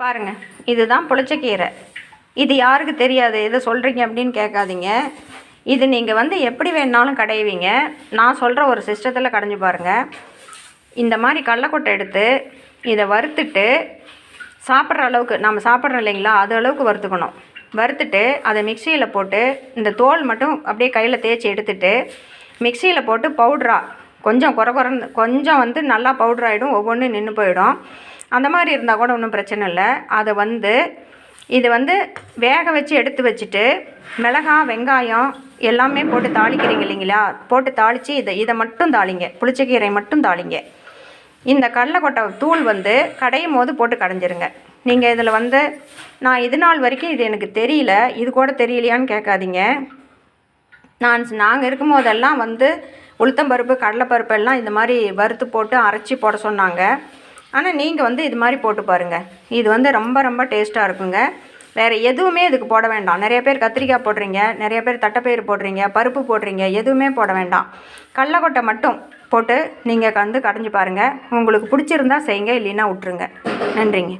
பாருங்கள் இதுதான் புளிச்சக்கீரை இது யாருக்கு தெரியாது? எதை சொல்கிறீங்க அப்படின்னு கேட்காதீங்க. இது நீங்கள் வந்து எப்படி வேணாலும் கடைவீங்க. நான் சொல்கிற ஒரு சிஸ்டத்தில் கடைஞ்சி பாருங்கள் இந்த மாதிரி கடலக்கொட்டை எடுத்து இதை வறுத்துட்டு சாப்பிட்ற அளவுக்கு நம்ம சாப்பிட்றோம் இல்லைங்களா? அது அளவுக்கு வறுத்துக்கணும். வறுத்துட்டு அதை மிக்சியில் போட்டு இந்த தோல் மட்டும் அப்படியே கையில் தேய்ச்சி எடுத்துட்டு மிக்சியில் போட்டு பவுட்ரா கொஞ்சம் குறை குறைந்து கொஞ்சம் வந்து நல்லா பவுட்ராகிடும் ஒவ்வொன்றும் நின்று போயிடும். அந்த மாதிரி இருந்தால் கூட ஒன்றும் பிரச்சனை இல்லை. அதை வந்து இது வந்து வேக வச்சு எடுத்து வச்சுட்டு மிளகாய் வெங்காயம் எல்லாமே போட்டு தாளிக்கிறீங்க இல்லைங்களா? போட்டு தாளித்து இதை இதை மட்டும் தாளிங்க. புளிச்சக்கீரை மட்டும் தாளிங்க. இந்த கடலக்கொட்டை தூள் வந்து கடையும் போது போட்டு கடைஞ்சிருங்க. நீங்கள் இதில் வந்து நான் இது நாள் வரைக்கும் இது எனக்கு தெரியல. இது கூட தெரியலையான்னு கேட்காதீங்க. நான் நாங்கள் இருக்கும் போதெல்லாம் வந்து உளுத்தம்பருப்பு கடலைப்பருப்பு எல்லாம் இந்த மாதிரி வறுத்து போட்டு அரைச்சி போட சொன்னாங்க. ஆனால் நீங்கள் வந்து இது மாதிரி போட்டு பாருங்கள் இது வந்து ரொம்ப ரொம்ப டேஸ்ட்டாக இருக்குங்க. வேறு எதுவுமே இதுக்கு போட வேண்டாம். நிறைய பேர் கத்திரிக்காய் போடுறீங்க நிறைய பேர் தட்டைப்பயிறு போடுறீங்க பருப்பு போடுறீங்க எதுவுமே போட வேண்டாம். கடலக்கொட்டை மட்டும் போட்டு நீங்கள் வந்து கடைஞ்சி பாருங்கள் உங்களுக்கு பிடிச்சிருந்தா செய்யுங்க இல்லைன்னா விட்ருங்க நன்றிங்க.